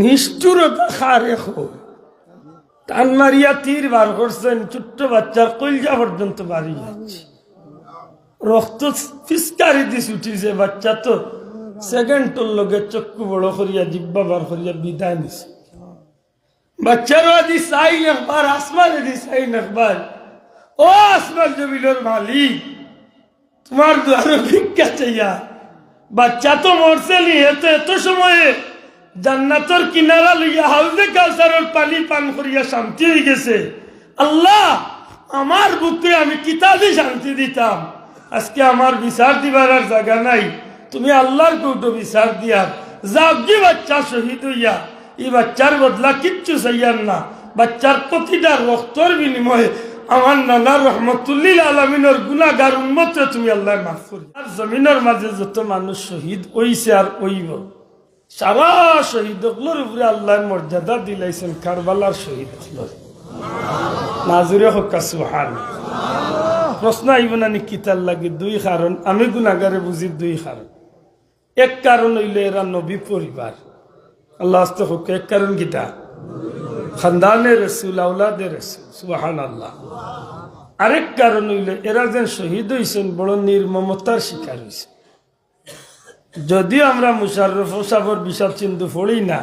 নিষ্ঠুরতা খারে খো টান মারিয়া তীর বার করছেন, ছোট্ট বাচ্চার কইলজা পর্যন্ত বাড়ি যাচ্ছে। রক্ত ফিসকারি দিস উঠিছে বাচ্চা তো সেকেন্ডটোর লগে চক্ষু বড় করিয়া, জিব্বা বার করিয়া বিদায় নিছে। বাচ্চারও আদি চাই একবার আসমানে দি চাই একবার। ও আসমান জমিনের মালিক, তোমার দ্বারে ভিক্ষা চাইয়া। বাচ্চা তো মরছে নি, এত এত সময়ে জান্নাতর কিনারা লইয়া হাউজে কাউসারের পানি পান করিয়া শান্তি হয়ে গেছে। আল্লাহ, আমার বুকে আমি কিতাবে শান্তি দিতাম। আজকে আমার বিচার দিবার আর জায়গা নাই। তুমি আল্লাহর কৌটো বিচার দিয়া যাবি বাচ্চা শহীদ হইয়া। এই বাচ্চার বদলা কিচ্ছু চাইয়ার না। বাচ্চার প্রতিটা রক্তর বিনিময়ে আমার নানা রহমতুল্লিল আলমিনের গুণাগার উন্মতে তুমি আল্লাহ মাফ করি আর জমিনের মাঝে যত মানুষ শহীদ ওইছে আর ওইব সারা শহীদগুলোর উপরে আল্লাহ মর্যাদা দিলাইছেন কারবালার শহীদগুলোর নাজুরে হকা সুহান প্রশ্ন আইব না নি কিতার লাগে দুই কারণ, আমি গুণাগারে বুঝি দুই কারণ। এক কারণ হইলে এরা নবী পরিবার। আল্লাহ আস্তে হোক, এক কারণ গীতা খানদানে রসুল আউলাদে রসুল সুবাহান আল্লাহ আরেক কারণ হইল এরা যেন শহীদ হয়েছেন বড় নির্মমতার শিকার হয়েছে যদিও আমরা মুশারফ সাবর বিষাদ চিন্তু পড়ি না,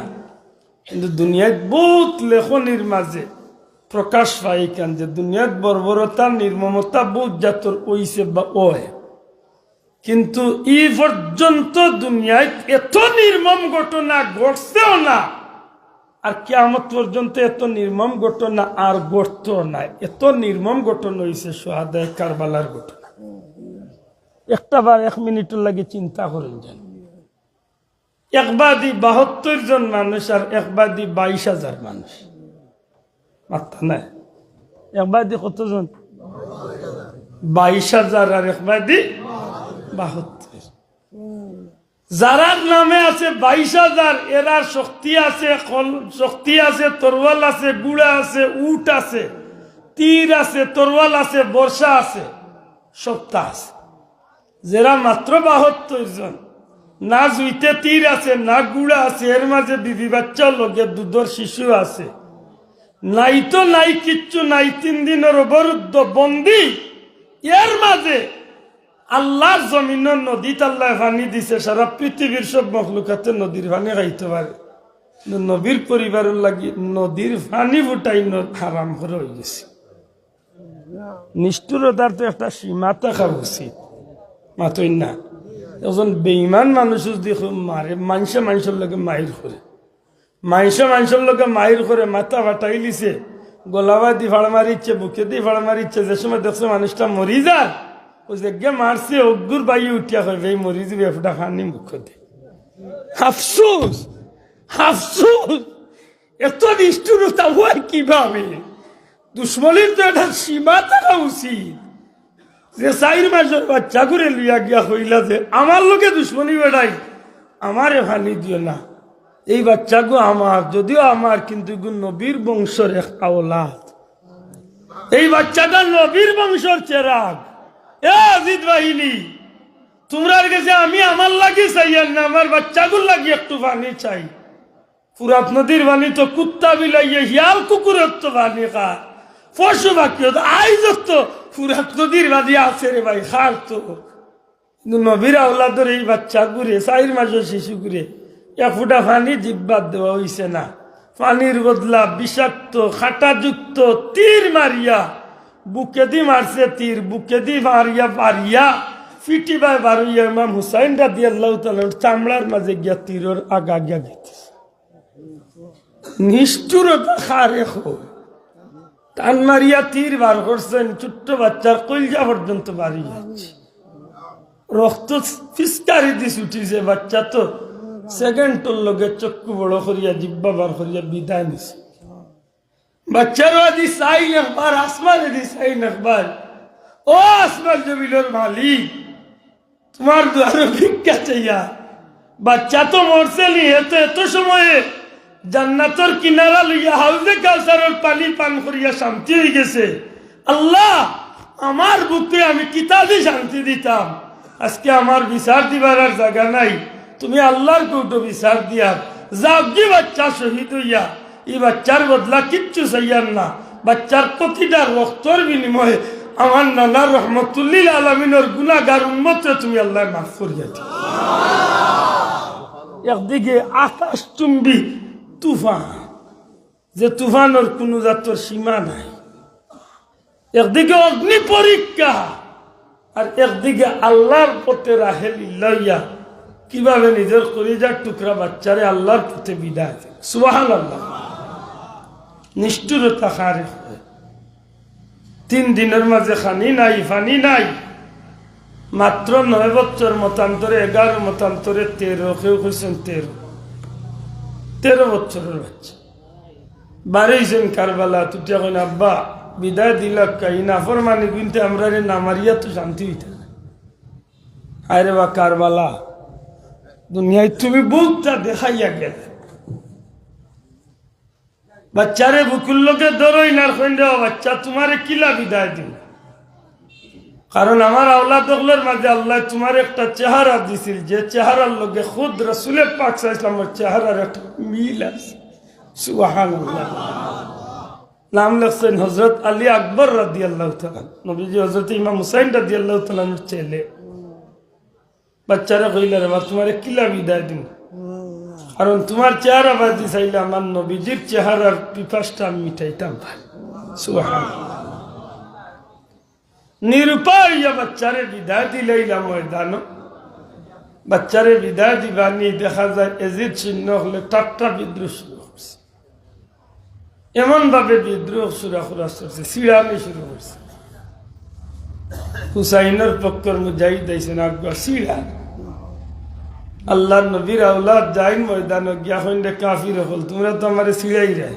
কিন্তু দুনিয়ায় বহুত লেখনির মাঝে প্রকাশ পাই কেন যে দুনিয়াত বর্বরতা, নির্মমতা বহুত জাতর ওইছে বা ওয় কিন্তু ই পর্যন্ত দুনিয়ায় এত নির্মম ঘটনা ঘটছেও না আর কেমত পর্যন্ত এত নির্মম ঘটনা আর ঘটত না এত নির্মম ঘটনা হয়েছে সোহাদায় কারবালার ঘটনা। একটা বার এক মিনিটের লাগে চিন্তা করেন যান। একবাদি বাহাত্তর জন মানুষ আর একবাদি বাইশ হাজার মানুষ। মাথা নাই একবাদি কতজন? বাইশ হাজার আর একবাদি বাহাত্তর। যারার নামে আছে বাইশ হাজার এরার শক্তি আছে শক্তি আছে, তরোয়াল আছে, গুড়া আছে, উট আছে, তীর আছে, তরোয়াল আছে, বর্ষা আছে সপ্তা আছে। যারা মাত্র বাহাত্তর জন। না জুইতে তীর আছে, না গুড়া আছে, এর মাঝে বিবি বাচ্চা, লগে দুধর শিশু আছে। নাই তো নাই কিচ্ছু, নাই তিন দিনের অবরুদ্ধ বন্দি। এর মাঝে আল্লাহর জমিনের নদীত আল্লাহ পানি দিছে, সারা পৃথিবীর সব মখলুকাতে নদীর পানি খাইতে পারে। নবীর পরিবারের লাগি নদীর পানি ফুটাই হারাম করে হয়ে গেছে। নিষ্ঠুরতার তো একটা সীমা থাকা উচিত। মাতই না এখন বেইমান মানুষ যদি মারে মানুষে মানুষের লোকে মাইর করে। মানুষে মানুষের লোকে মাইর করে, মাথা ফাটাই লিছে গলাবা দি ফাড় মারিচ্ছে বুকে দি ফাড় মারিচ্ছে, যে সময় দেখছ মানুষটা মরি যায় ও যে মারছে, অগ্গুর বাই উঠিয়া হয় এই মরি যাবে একটা খানি মুখ দে। আফসোস! আফসোস! এত নিষ্ঠুরতা হয় কীভাবে? দুশ্মনীর তো একটা সীমা থাকা উচিত। যে চাইর মাসের বাচ্চা করে লইয়া গিয়া হইলা যে, আমার লোকে দুশ্মনী বেড়াই, আমারে ফানি দিও না। এই বাচ্চাগো আমার, যদিও আমার, কিন্তু নবীর বংশের এক আওলাদ। এই বাচ্চাটা নবীর বংশের চেরাগ। এ আজিদ বাহিনী, তোমরার কাছে আমি আমার লাগি চাই আর না, আমার বাচ্চাগুলো লাগি একটু পানি চাই। ফুরাত নদীর পানি তো কুত্তা বিলাইয়ে হিয়াল কুকুরের তো পানি খা। পশু বাকি আইজ তো ফুরাত নদীর বাদি আছে রে ভাই খার তো। কিন্তু নবীর আওলাদের এই বাচ্চা ঘুরে চাইর মাসের শিশু ঘুরে, এক ফুটা পানি জিব্বাত দেওয়া হইছে না। পানির বদলা বিষাক্ত, খাটাযুক্ত তীর মারিয়া, বুকে দি মারছে তীর, বুকে দি মারিয়া পারিয়া, ফিটি বাই বারুইয়া ইমাম হুসাইন রাদি আল্লাহ তালার চামড়ার মাঝে গিয়া তীরের আগা গিয়া গেছে নিষ্ঠুরতা খারে খো টান মারিয়া তীর বার করছেন, ছোট্ট বাচ্চার কইলজা পর্যন্ত বাড়ি যাচ্ছে। রক্ত ফিসকারি দিস উঠিছে বাচ্চা তো সেকেন্ডটোর লগে চক্ষু বড় করিয়া, জিব্বা বার করিয়া বিদায় নিছে। বাচ্চারও আদি চাই একবার আসমানে দি চাই একবার। ও আসমান জমিনের মালিক, তোমার দ্বারে ভিক্ষা চাইয়া। বাচ্চা তো মরছে নি, এত এত সময়ে জান্নাতর কিনারা লইয়া হাউজে কাউসারের পানি পান করিয়া শান্তি হয়ে গেছে। আল্লাহ, আমার বুকে আমি কিতাবে শান্তি দিতাম? আজকে আমার বিচার দিবার আর জায়গা নাই। তুমি আল্লাহর কৌটো বিচার দিয়া যাবজি বাচ্চা শহীদ হইয়া। এই বাচ্চার বদলা কিচ্ছু চাইয়ার না। বাচ্চার প্রতিটা রক্তর বিনিময়ে আমার নানা রহমতুল্লিল আলমিনের গুণাগার উন্মতে তুমি আল্লাহ মাফ করিয়া একদিকে আকাশ চুম্বি তুফান। যে তুফানের কোনো জাতর সীমা নাই। একদিকে অগ্নি পরীক্ষা আর একদিকে আল্লাহর পথে রাহেল লইয়া কীভাবে নিজের কলিজার টুকরা বাচ্চারে আল্লাহর পথে বিদায় সুবাহান আল্লাহ নিষ্ঠুরতা হয়। তিন দিনের মাঝে খানি নাই, ফানি নাই। মাত্র নয় বছর মতান্তরে, এগারো মতান্তরে তেরো, কেউ হয়েছেন তেরো। তেরো বছরের বাচ্চা। বাড়াইছেন কারবালা তুই এখন আব্বা, বিদায় দিল কাই মানে কিন্তু আমরা নামারিয়া তো শান্তি হইতে। আরে বা কারবালা, দুনিয়ায় তুমি বুকটা দেখাইয়া গেলে। বাচ্চারে বুকুর লোকে ধরোই না বাচ্চা, তোমারে কিলা বিদায় দিন কারণ আমার আওলাদ ওগুলোর মাঝে আল্লাহ তোমার একটা চেহারা দিছিল, যে চেহারার লোকে খুদ রসুলের পাক ইসলামের চেহারার একটা মিল আছে। সুবাহান নাম লেখছেন হজরত আলী আকবর রাদি আল্লাহ নবীজি হজরত ইমাম হুসাইন রাদি আল্লাহ তালানোর ছেলে। বাচ্চারা কইলে রে তোমার কিলা বিদায় দিন কারণ তোমার চেহারা বাজি চাইলে আমার নবীজির চেহারার পিপাসটা আমি মিটাইতাম সুবাহান নিরুপায় বাচ্চারে বিদায় দিলাইলাম ময়দান বাচ্চারে বিদায় দিবানি দেখা যায় এজিদ চিহ্ন হলে টাট্টা বিদ্রোহ শুরু করছে এমন ভাবে বিদ্রোহ করা করছে সিড়ানি শুরু করছে হুসাইনের পক্ষের মুজাহিদ আইসেন আগুয়া সিড়া আল্লাহ নবীর আউলাদ যাইন ময়দান গিয়া হইন্ডে কাফির হল, তোমরা তো আমার সিড়াই রে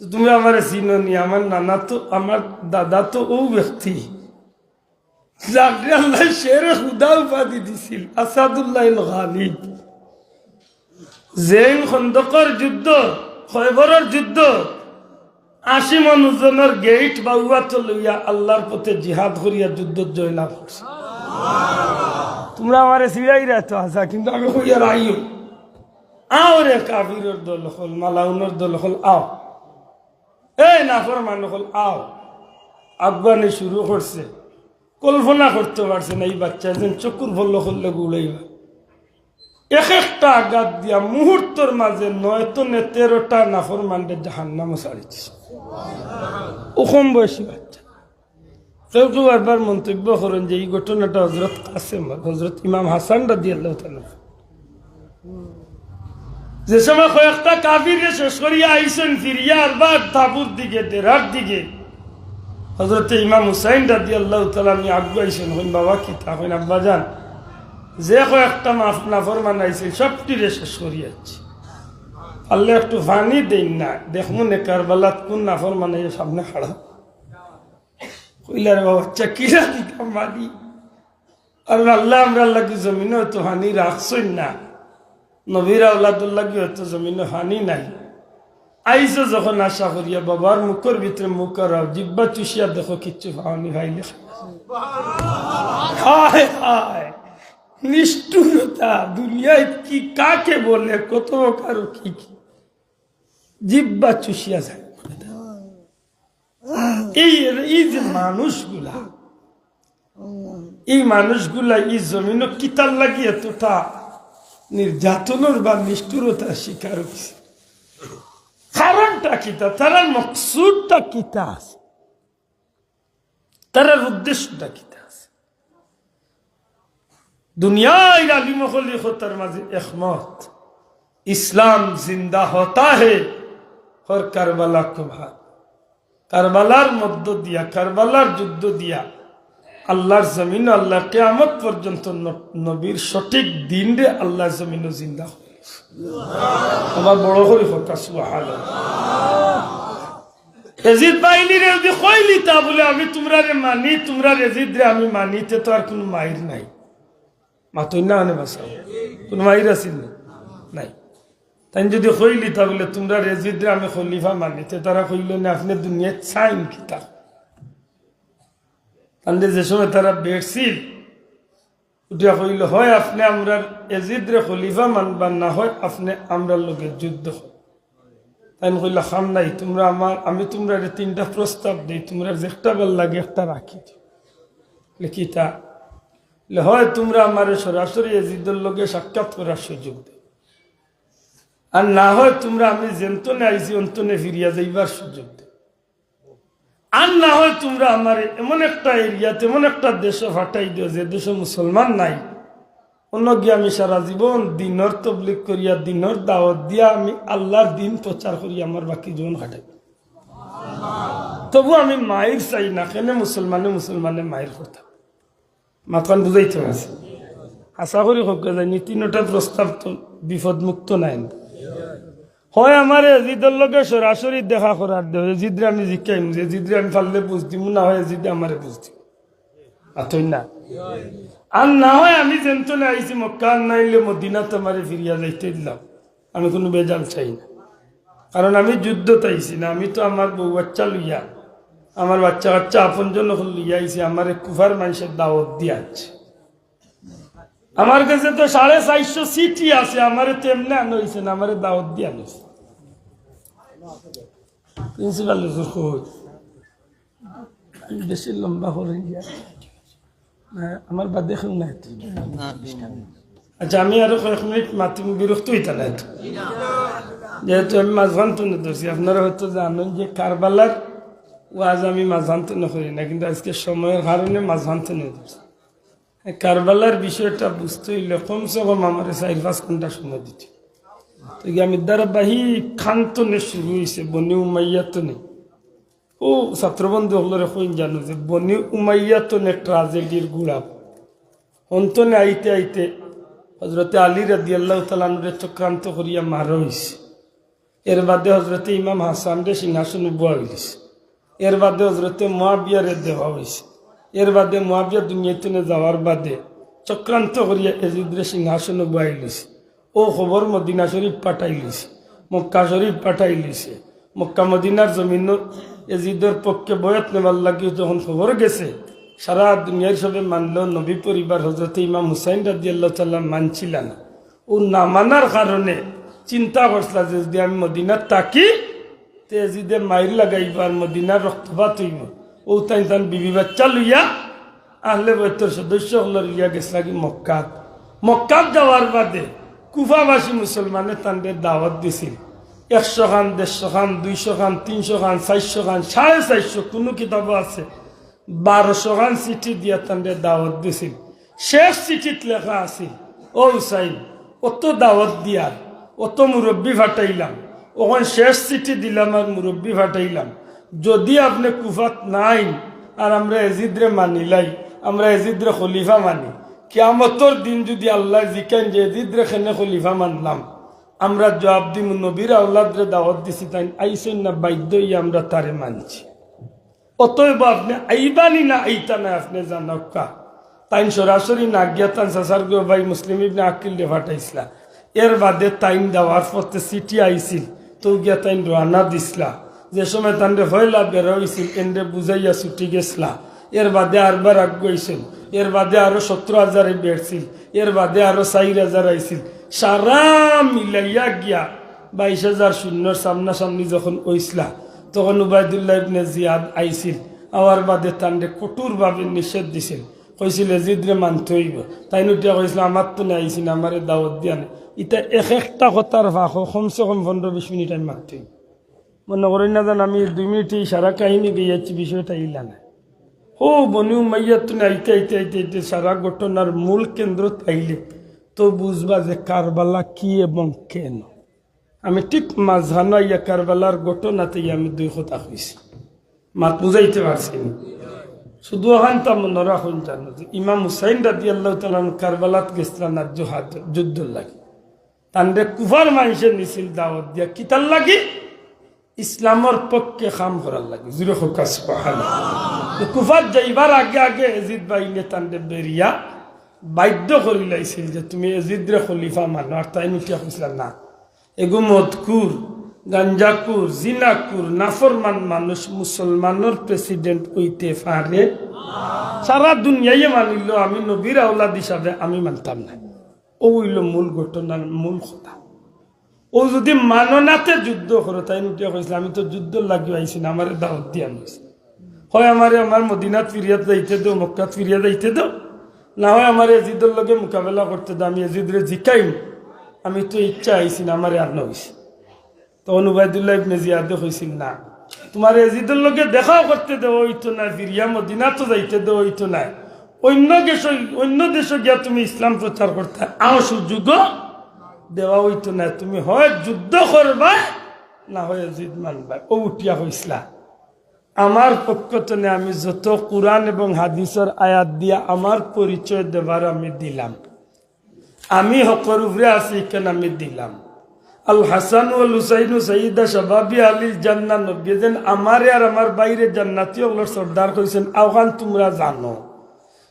তুমি আমার চিনি আমার নানা তো, আমার দাদা তো ও ব্যক্তি। যাকে আল্লাহ শেরে খুদা উপাধি দিছিল আসাদুল্লাহ গালিব জেন খন্দকর যুদ্ধ খয়বরের যুদ্ধ আশি মানুষজনের গেট বা উয়াত লইয়া আল্লাহর পথে জিহাদ করিয়া যুদ্ধ জয়লাভ করছে তোমরা আমারে সিড়াই রাখতো আসা কিন্তু আমি কইয়ার আইও আও রে কাবিরের দল হল মালাউনের দল হল আও এই নাফর মানুষ হল আও আফগানি শুরু করছে কল্পনা করতে পারছে না এই বাচ্চা, যেন চকুর ভল্ল করলে গুলাইবা এক একটা আঘাত দিয়া মুহূর্তের মাঝে নয়তো নে তেরোটা নাফর মান্ডে জাহান নামে ছাড়িয়েছে ওকম বয়সী বাচ্চা। কেউ কেউ একবার মন্তব্য করেন যে এই ঘটনাটা হজরত কাসেম হজরত ইমাম হাসান রাদি আল্লাহ যে সময় কয়েকটা কাবিরে শেষ করিয়া আইসেন ফিরিয়া আরবার তাবুর দিকে, দেড়ার দিকে হজরত ইমাম হুসাইন রাদি আল্লাহ তালামি আগুয়াইছেন হইন বাবা কি তা? হইন আব্বা যান যে কয়েকটা মাফ নাফর মানাইছে সবটিরে শেষ করিয়াছে। আল্লাহ একটু ফানি দেন না। দেখমু নে কারবালাত কোন নাফর মানাই সামনে খাড়া। কইলার বাবা চাকিরা দিতাম মানি আর আল্লাহ, আমরা লাগি জমিনে তো হানি রাখছই না? নবীর আউলাদুল্লাহ কি হয়তো জমিনে হানি নাই? আইসো যখন আশা করিয়া বাবার মুখের ভিতরে মুখ করাও জিব্বা চুষিয়া দেখো কিচ্ছু পাওনি ভাইলে হায় হায় নিষ্ঠুরতা দুনিয়ায় কি কাকে বলে কত কারও কি কি জিব্বা চুষিয়া যায় এই এই যে মানুষগুলা এই মানুষগুলা এই জমিন কিতার লাগি এতটা নির্যাতনের বা নিষ্ঠুরতার শিকার হয়েছে কারণটা কিতা তারার মকসুদটা কিতা আছে? তারার উদ্দেশ্যটা কিতা আছে? দুনিয়ায় আলিম খলিফতার মাঝে একমত। ইসলাম জিন্দা হতা হে হর কারবালা কো কারবালার মধ্য দিয়া, কারবালার যুদ্ধ দিয়া আল্লাহর জমিন আল্লাহ কেয়ামত পর্যন্ত নবীর সঠিক দিন রে আল্লাহর জমিন জিন্দা হয়েছে আমার বড় করে কথা সুহাল আমি তোমরা মানি তোমরা রেজিদ রে আমি মানি, তে আর কোনো মাইর নাই। মাতই না আনে বাসাও কোনো মাইর আছিল না? নাই। তাই যদি কইলি তা বলে তোমরা রেজিদ রে আমি খলিফা মানি, তে তারা কইল না, আপনি দুনিয়া চাইন কিতা তাহলে যে সময় তারা বেড়ছিল উঠিয়া কইল হয় আপনি আমরা এজিদরে খলিফা মানবার না হয় আপনি আমরা লোকে যুদ্ধ তাই কইল খাম নাই তোমরা আমার আমি তোমরা তিনটা প্রস্তাব দিই তোমরা যেটা ভালো লাগে একটা রাখি লিখিতা বলে, হয় তোমরা আমার সরাসরি এজিদের লোকে সাক্ষাৎ করার সুযোগ দে আর না হয় তোমরা আমি যেন্তনে আইছি অন্তনে ফিরিয়া যাইবার সুযোগ দেয় আর না হয় তোমরা আমার এমন একটা এরিয়াতে এমন একটা দেশে ফাটাই দিও যে দেশে মুসলমান নাই। অন্য গিয়ে আমি সারা জীবন দিনর তবলিক করিয়া, দিনর দাওয়াত দিয়া আমি আল্লাহর দিন প্রচার করি আমার বাকি জীবন কাটাই। তবু আমি মায়ের চাই না, কেন মুসলমানে মুসলমানে মায়ের কথা। মাতখান বুঝাইতে আশা করি হোক জানি তিনটা প্রস্তাব তো বিপদ মুক্ত নাই। হয় আমার এজিদের লগে সরাসরি দেখা করার দেও এজিদরে আমি জিকাইম যে এজিদরে আমি ফাললে বুঝ দিব না হয় এজিদে আমারে বুঝ দিব আতই না। আর না হয় আমি যেন্তনে আইছি মক্কা নাইলে মদিনা তোমারে ফিরিয়া যাইতে দিলাম। আমি কোনো বেজাল চাই না। কারণ আমি যুদ্ধ তাইছি না, আমি তো আমার বউ বাচ্চা লইয়া, আমার বাচ্চা বাচ্চা আপন জন্য লইয়া আইছি, আমার কুফার মানুষের দাওয়াত দিয়ে আছে আমার কাছে তো সাড়ে চারশো সিটি আছে আমার তো এমনি আনো হয়েছে না আমার দাওয়াত দিয়ে আনিস প্রিন্সিপাল বেশি লম্বা করে আমার বাদ দেখুন না আচ্ছা আমি আরও কয়েক মিনিট মাতি বিরক্ত হইতা না। যেহেতু আমি মাঝখান তুলে ধরছি আপনারা হয়তো জানেন যে কারবালার ওয়াজ আমি মাঝখান তুলে করি না কিন্তু আজকে সময়ের কারণে মাঝখান তুলে ধরছি। কারবালার বিষয়টা বুঝতে হইলে কমসে কম আমার চার পাঁচ ঘণ্টা সময় দিতে। তো আমি ধারাবাহী খান্তনে শুরু হয়েছে, বনি উমাইয়াতনে ও ছাত্রবন্ধু হলরে কইন জানো যে বনি উমাইয়াতনে ট্রাজেডির গুড়া অন্তনে আইতে আইতে হজরতে আলী রাদি আল্লাহ তালানুরে চক্রান্ত করিয়া মারা হয়েছে এর বাদে হজরতে ইমাম হাসান রে সিংহাসন বুয়া হয়েছে এর বাদে হজরতে মহাবিয়ারে দেওয়া হয়েছে এর বাদে মহাবিয়া দুনিয়াতে যাওয়ার বাদে চক্রান্ত করিয়া এজিদরে সিংহাসন বুয়াই লিছে ও খবর মদিনা শরীফ পাঠাই লিছে মক্কা শরীফ পাঠাই লিছে মক্কা মদিনার জমিন এজিদের পক্ষে বয়ত নেবার লাগি যখন খবর গেছে, সারা দুনিয়ার সবে মানল নবী পরিবার হজরত ইমাম হুসাইন রাজি আল্লাহ তাল্লাহ মানছিল না। ও না মানার কারণে চিন্তা করছিল যে যদি আমি মদিনার তাকি তে যদি মাইর লাগাইবার মদিনার রক্তপাত হইব। ও তাই তান বিবি বাচ্চা লইয়া আহলে বৈতর সদস্য হল লিয়া গেছে লাগি মক্কাত। মক্কাত যাওয়ার বাদে কুফাবাসী মুসলমানে তাদের দাওয়াত দিছিল। একশো খান, দেড়শো খান, দুইশো খান, তিনশো খান, চারশো খান, সাড়ে চারশো কোনো কিতাবও আছে। বারোশো খান চিঠি দিয়া তাদের দাওয়াত দিছিল। শেষ চিঠিত লেখা আছিল, ও সাইন অত দাওয়াত দিয়ার, অত মুরব্বী ফাটাইলাম, ওখান শেষ চিঠি দিলাম আর মুরব্বী ফাটাইলাম। যদি আপনি কুফাত নাই, আর আমরা এজিদরে মানিলাই আমরা এজিদরে খলিফা মানি, কিয়ামতর দিন যদি আল্লাহ জিকেন যে এজিদরে খেনে খলিফা মানলাম, আমরা জবাব দিম নবীর আল্লাহরে দাওয়াত দিছি তাই আইসেন না বাধ্যই আমরা তারে মানছি। অতএব আপনি আইবানি না আইতা না আপনি জানকা তাইন সরাসরি না গিয়া সাসার গো ভাই মুসলিম ইবনে আকিল ফাটাইছিলা এর বাদে তাইন দেওয়ার পথে সিটি আইছিল তো গিয়া তাইন রানা দিসলা যে সময় তানরে হইলা বের হইছিল এনরে বুঝাইয়া ছুটি গেছলা। এর বাদে আরবার আগুয়াইছিল। এর বাদে আরও সত্তর হাজারে বেড়ছিল। এর বাদে আরও চার হাজার আইছিল। সারা মিলাইয়া গিয়া বাইশ হাজার শূন্যর সামনাসামনি যখন ওইসলা তখন উবায়দুল্লাহ ইবনে জিয়াদ আইছিল। আওয়ার বাদে তান্ডে কঠোরভাবে নিষেধ দিছিল। কইছিল জিদরে মানতে হইব। তাই নুটিয়া কইছিল, আমার তো নাই আইছিল আমার দাওয়াত দিয়া নাই ইটা এক একটা কথার ভাষ কমসে কম পনেরো বিশ মিনিট আমি মারতে হইব। মনে করেন না আমি দুই মিনিট সারা কাহিনী গিয়েছি বিষয়টা ইলা না ও বনু মাইয়া তুমি আইতে আইতে আইতে আইতে, সারা ঘটনার মূল কেন্দ্র তাইলে। তো বুঝবা যে কারবালা কি এবং কেন? আমি ঠিক মাঝখানো ইয়া কারবালার ঘটনাতে আমি দুই কথা হয়েছি মাত বুঝাইতে পারছি না। শুধু ওখান তা মনে রাখুন জানো যে ইমাম হুসাইন রাজি আল্লাহ তালান কারবালাত গেছিলেন আর জোহাদ যুদ্ধ লাগি। তান্ডে কুফার মানুষের নিছিল দাওয়াত দিয়া কিতার লাগি? ইসলামর পক্ষে কাম করার লাগে। জুড়ে হোকাস কুফার যাইবার আগে আগে এজিদ বাইনে তান্ডে বেরিয়া বাধ্য করি লাইছিল যে তুমি এজিদরে খলিফা মানো, আর তাই নুটিয়া কইছিল না। এগু মদকুর গাঞ্জাকুর, জিনাকুর, নাফরমান মানুষ মুসলমানের প্রেসিডেন্ট হইতে পারে। সারা দুনিয়ায় মানিল, আমি নবীর আওলাদ হিসাবে আমি মানতাম না। ও হইল মূল ঘটনার মূল কথা। ও যদি মাননাতে যুদ্ধ করো, তাই নুটিয়া কইছিল আমি তো যুদ্ধ লাগিয়ে আইছি না, আমার দাওয়াত দিয়া নিয়েছি হয় আমারে আমার মদিনাত ফিরিয়াত যাইতে দো মক্কাত ফিরিয়া যাইতে দো না হয় আমার এজিদের লগে মোকাবেলা করতে দো আমি এজিদরে জিকাইম। আমি তো ইচ্ছা আইছি না, আমার আর নইছি। তখন উবায়দুল্লাহ ইবনে জিয়াদে কইছিল না, তোমার এজিদের লগে দেখাও করতে দেওয়া হইতো না ফিরিয়া মদিনা তো যাইতে দেওয়া হইতো না। অন্য দেশ, অন্য দেশে গিয়া তুমি ইসলাম প্রচার করতে আও সুযোগ দেওয়া হইতো না। তুমি হয় যুদ্ধ করবা, না হয় জিদ মানবা ও উঠিয়া হইসলা আমার পক্ষ থেকে আমি যত কোরআন এবং হাদিসের আয়াত দিয়া আমার পরিচয় দেবার আমি দিলাম। আমি হকর উপরে আছি কেন আমি দিলাম? আল হাসান ওল হুসাইন সঈদা সবাবি আলীর জান্না নব্বী যেন আমারে আর আমার বাইরে জান্নাতি ওগুলোর সর্দার কইছেন আওয়ান তোমরা জানো।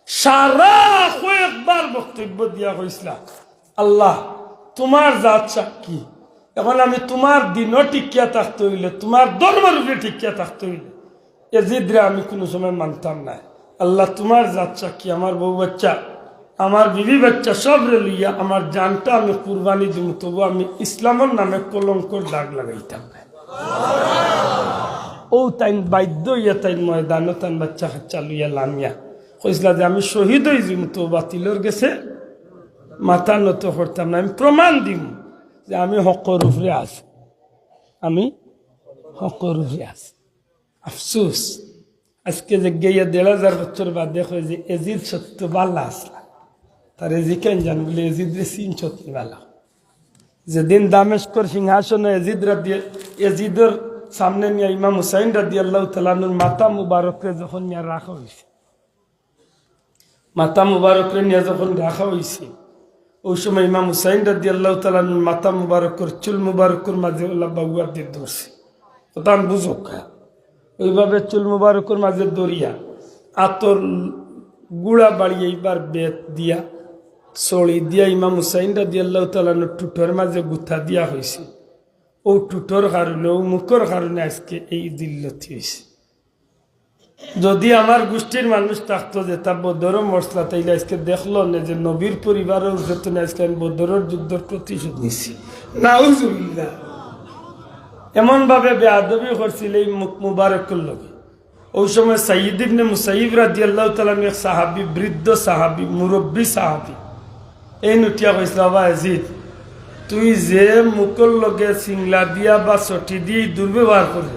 সারা কয়েকবার বক্তব্য দিয়া কইসলা, আল্লাহ তোমার জাত সাক্ষী। এখন আমি তোমার দিনও টিকিয়া থাকতে হইলে, তোমার ধর্মের উপরে টিকিয়া থাকতে হইলে এজিদরে আমি কোনো সময় মানতাম না। আল্লাহ তোমার জাত সাক্ষী, আমার বউ বাচ্চা, আমার বিবি বাচ্চা সব রে লইয়া আমার জানটা আমি কুরবানি দিব, তবু আমি ইসলামের নামে কলঙ্কর দাগ লাগাইতাম না। ও তাইন বাধ্য ইয়া তাইন ময়দানও তাইন বাচ্চা কাচ্চা লইয়া লামিয়া, কইসলা যে আমি শহীদ হয়ে যাম তো বাতিলর গেছে। মাথা নত করতাম না, আমি প্রমাণ দিম যে আমি হকর উপরে আছি। আমি হকর উপরে আছি। আফসোস। আজকে যে গিয়ে দেড় হাজার বছর বাদ দেখো যে এজিদ সত্য বাল্লা আসলা। তার এজিকেন জান বলে এজিদ রে সিন সত্যি বালা। যেদিন দামেশকর সিংহাসনে এজিদ রাদি এজিদের সামনে নিয়ে ইমাম হুসাইন রাদি আল্লাহ তালানুর মাতা মুবারকরে যখন নিয়ে রাখা হয়েছে মাতা মুবারকরে নিয়ে যখন রাখা হয়েছে ওই সময় ইমাম হুসাইন রাদি আল্লাহ তালানুর মাতা মুবারকর চুল মুবারকর মাঝে বাবুয়ার দিয়ে ধরছে। ওটা আমি বুঝো ওইভাবে চুল মুবারকর মাঝে দরিয়া আতর গুড়া বাড়িয়ে এইবার বেত দিয়া সড়ি দিয়া ইমাম হুসাইন রাদি আল্লাহ তালানুর টুটোর মাঝে গুথা দিয়া হয়েছে ও টুটোর কারণে, ও মুখর কারণে আজকে এই দিল্লতি হয়েছে যদি আমার গোষ্ঠীর মানুষ থাকতো যে তা বদর মশলা, তাইলে আজকে দেখল না যে নবীর পরিবারের উঠে আজকে আমি বদরের যুদ্ধের প্রতিশোধ নিছি। নাউজুবিল্লাহ। এমন ভাবে বেআবি করছিল এই মুবারকের লগে ওই সময় সাইদ মুসাইব রাজি আল্লাহ তালাম এক সাহাবি, বৃদ্ধ সাহাবি, মুরব্বী সাহাবি। এই নুটিয়া কইছিল বাবা আজিদ তুই যে মুখর লগে সিংলা দিয়া বা চটি দিয়ে দুর্ব্যবহার করে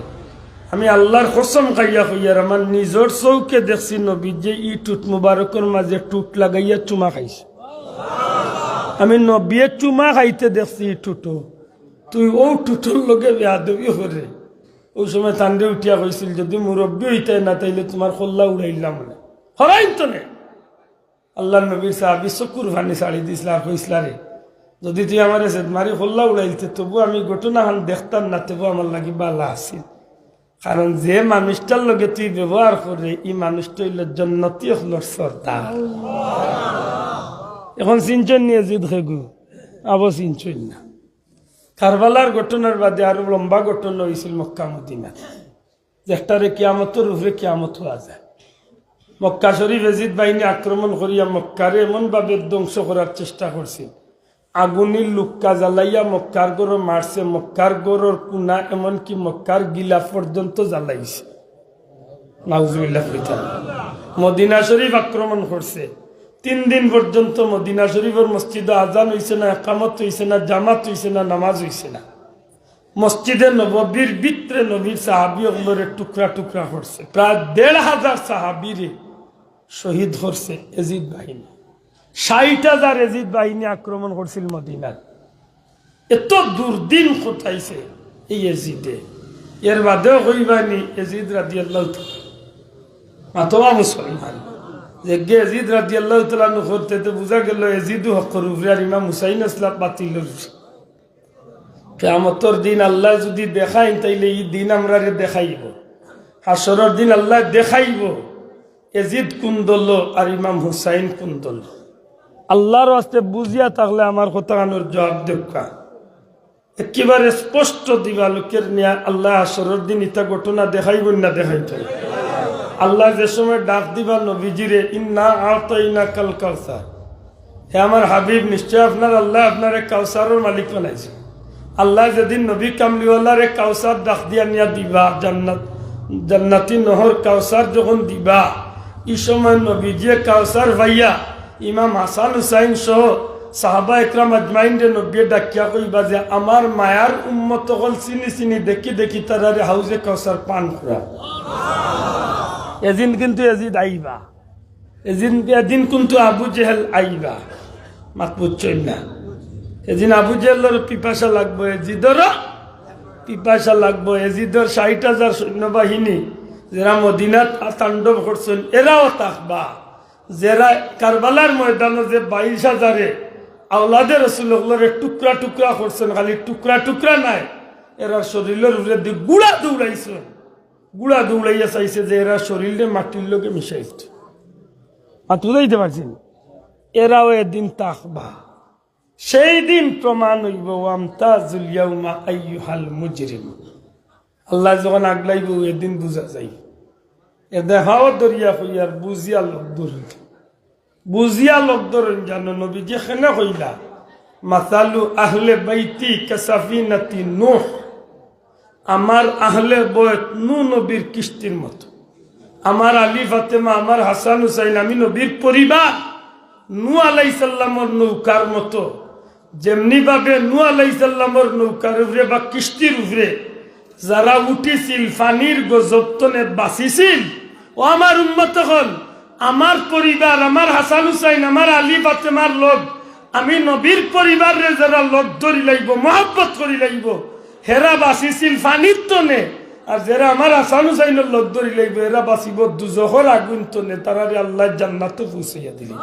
আমি আল্লাহর কসম খাইয়া হইয়ার আমার নিজর চৌকে দেখছি নবী যে ই টুট মুবারকের মাঝে টুট লাগাইয়া চুমা খাইছে। আমি নবিয়ে চুমা খাইতে দেখছি ই টুটো তুই ও টুটোর লগে বেয়াদবি করে। ওই সময় তান্ডে উঠিয়া কইছিল, যদি মুরব্বী হইতে না, তাইলে তোমার খোল্লা উড়াইলাম না। হরাইন তো নে। আল্লাহ নবীর সাহাবি চকুর ভানি শাড়ি দিছিলা কইসলা রে যদি তুই আমার মারি খোল্লা উড়াইতে তবু আমি ঘটনাখান দেখতাম না, তবু আমার লাগি বালা আছিল। কারণ যে মানুষটার লগে তুই ব্যবহার করে এই মানুষটা হইল জন্নতি হলোর সর্দার। এখন চিনচন নিয়ে জিদ খেগু আবো চিনচন না। কারবালার ঘটনার বাদে আরও লম্বা ঘটনা হয়েছিল মক্কা মদিনা। যেটারে কিয়ামতর উপরে কিয়ামত হওয়া যায়। মক্কা শরীফ এজিদ বাহিনী আক্রমণ করিয়া মক্কারে এমনভাবে ধ্বংস করার চেষ্টা করছিল। আগুনির লুক্কা জ্বালাইয়া মক্কার গড় মারছে। মক্কার গড়র কুনা এমনকি মক্কার গিলা পর্যন্ত জ্বালাইছে। মদিনা শরীফ আক্রমণ করছে। তিন দিন পর্যন্ত মদিনা শরীফের মসজিদে আজান হইছে না, একামত হইছে না, জামাত হইছে না, নামাজ হইছে না। মসজিদে নববীর ভিতরে নবীর সাহাবি ওগুলোরে টুকরা টুকরা করছে। প্রায় দেড় হাজার সাহাবিরে শহীদ করছে এজিদ বাহিনী। ষাট হাজার এজিদ বাহিনী আক্রমণ করছিল মদিনার এত দুর্দিন কোথাইছে এই এজিদে? এর বাদেও কইবানি এজিদ রাদি আল্লাহ মাতমা মুসলমান। যে গে এজিদ রাদি আল্লাহ তালু করতে তো বোঝা গেল এজিদু হকর উপরে আর ইমাম হুসাইন আসলাম বাতিল কেমতর দিন আল্লাহ যদি দেখাইন, তাইলে এই দিন আমরা দেখাইব। হাসরের দিন আল্লাহ দেখাইব এজিদ কোন দল আর ইমাম হুসাইন কোন দল আল্লাহর আস্তে বুঝিয়া থাকলে আমার কথা কানোর জবাব দেখা একেবারে স্পষ্ট দিবালোকের নিয়ে আল্লাহ আসরের দিন ইতা ঘটনা দেখাইব না দেখাইত। আল্লাহ যে সময় ডাক দিবা নবীজিরে, ইন্না আতইনা কাল কাউসার। হে আমার হাবিব, নিশ্চয় আপনার আল্লাহ আপনার কাউসারের মালিক বানাইছে। আল্লাহ যেদিন নবী কামলিওয়ালার কাউসার ডাক দিয়া নিয়া দিবা, জান্নাত, জান্নাতি নহর কাউসার যখন দিবা, এই সময় নবীজিয়ে কাউসার ভাইয়া ইমাম হাসান হুসাইন সহ সাহাবা একরাম আজমাইন রে নব্বী ডাকিয়া কইবা যে, আমার মায়ার উম্মত হল চিনি চিনি, দেখি দেখি তারারে হাউজে কাউসার পান করা এদিন কিন্তু এজিদ আইবা। এদিন এদিন কিন্তু আবু জেহেল আইবা। মাত বুঝছই না। এদিন আবু জেহেলের পিপাসা লাগবো, এজিদরও পিপাসা লাগবো। এজিদর ষাট হাজার সৈন্যবাহিনী যারা মদিনাত তাণ্ডব করছেন, এরাও থাকবা যারা কারবালার ময়দানে যে বাইশ হাজারে আওলাদের রসুলগুলোরে টুকরা টুকরা করছেন, খালি টুকরা টুকরা নাই, এরা শরীরের উপরে গুড়া দৌড়াইছেন গুড়া দৌড়াইয়া চাইছে যে এরা শরীরে মাটির লোকে মিশাইছে। মাতু দিতে পারছেন এরাও এদিন তাকবা। সেই দিন প্রমাণ হইব আমতাজুল ইয়াউমা আল্লাহ যখন আগলাইব, এদিন বুঝা যাই এ দেখাও দরিয়া হইয়ার বুঝিয়া লোক ধরিল বুঝিয়া লোক ধরেন জানো নবী যেখানে হইলা। মাসালু আহলে বাইতি কাসাফিনাতি নূহ। আমার আহলে বয়ত নু নবীর কিস্তির মতো। আমার আলী ফাতেমা, আমার হাসান হুসাইন, আমি নবীর পরিবার। নু আলাই সাল্লামর নৌকার মতো। যেমনি ভাবে নু আলাই সাল্লামর নৌকার উপরে বা কিস্তির উপরে, যারা উঠিছিল, ফানির গজবতনে বাঁচিছিল। ও আমার উন্মত হল, আমার পরিবার, আমার হাসান হুসাইন, আমার আলী ফাতেমার লোক, আমি নবীর পরিবারে যারা লোক ধরি লাগব মহাব্বত করি লাগব হেরা বাঁচিছিল ফানির তনে, আর যারা আমার হাসান হুসাইনের লোক ধরি লাগবে এরা বাঁচিব দুজহর আগুন তনে তারা আল্লাহ জান্নাত পৌঁছাইয়া দিলি।